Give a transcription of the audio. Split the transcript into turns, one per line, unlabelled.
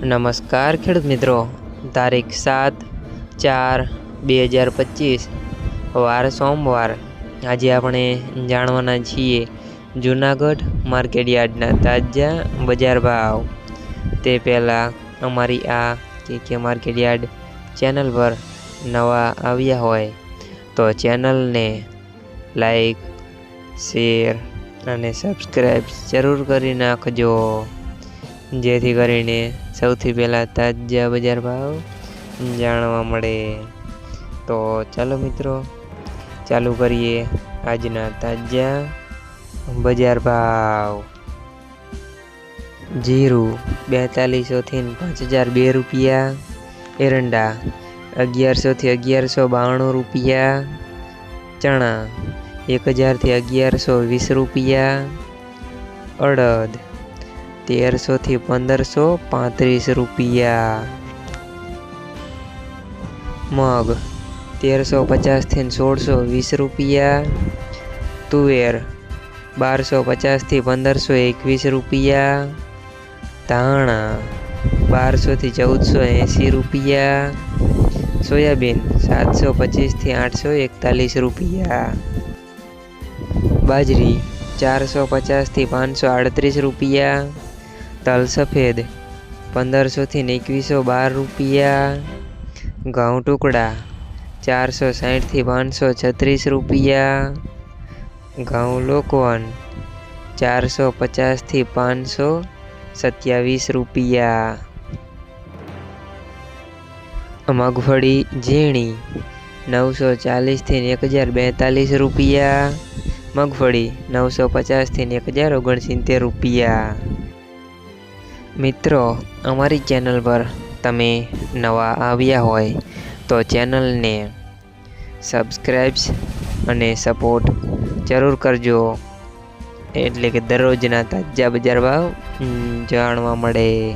નમસ્કાર ખેડૂત મિત્રો. તારીખ સાત ચાર બે હજાર પચીસ, વાર સોમવાર. આજે આપણે જાણવાના છીએ જૂનાગઢ માર્કેટ યાર્ડના તાજા બજાર ભાવ. તે પહેલાં અમારી આ કે કે માર્કેટ યાર્ડ ચેનલ પર નવા આવ્યા હોય તો ચેનલને લાઈક, શેર અને સબસ્ક્રાઈબ જરૂર કરી નાખજો. જેથી કરીને સૌથી પહેલાં તાજા બજાર ભાવ જાણવા મળે. તો ચાલો મિત્રો, ચાલુ કરીએ આજના તાજા બજાર ભાવ. જીરું બેતાલીસોથી પાંચ હજાર બે રૂપિયા, એરંડા અગિયારસોથી અગિયારસો બાણું રૂપિયા, ચણા એક હજારથી અગિયારસો વીસ રૂપિયા, અડદ તેરસોથી પંદરસો પાંત્રીસ રૂપિયા. મગ તેરસો પચાસથી સોળસો વીસ રૂપિયા. તુવેર બારસો પચાસથી પંદરસો એકવીસ રૂપિયા. ધાણા બારસોથી ચૌદસો એંસી રૂપિયા. સોયાબીન સાતસો પચીસથી આઠસો એકતાલીસ રૂપિયા. બાજરી ચારસો પચાસથી પાંચસો આડત્રીસ રૂપિયા. તલ સફેદ. પંદરસોથી એકવીસો બાર રૂપિયા. ઘઉં ટુકડા. ચારસો સાઠથી પાંચસો છત્રીસ રૂપિયા. ઘઉં લોકવન. ચારસો પચાસથી પાંચસો સત્યાવીસ રૂપિયા. મગફળી, ઝીણી. નવસો ચાલીસથી એક હજાર બેતાલીસ રૂપિયા. મગફળી, નવસો પચાસથી એક હજાર ઓગણસિત્તેર રૂપિયા. મિત્રો, અમારી ચેનલ પર તમે નવા આવ્યા હોય તો ચેનલને સબસ્ક્રાઈબ્સ અને સપોર્ટ જરૂર કરજો. એટલે કે દરરોજના તાજા બજાર ભાવ જાણવા મળે.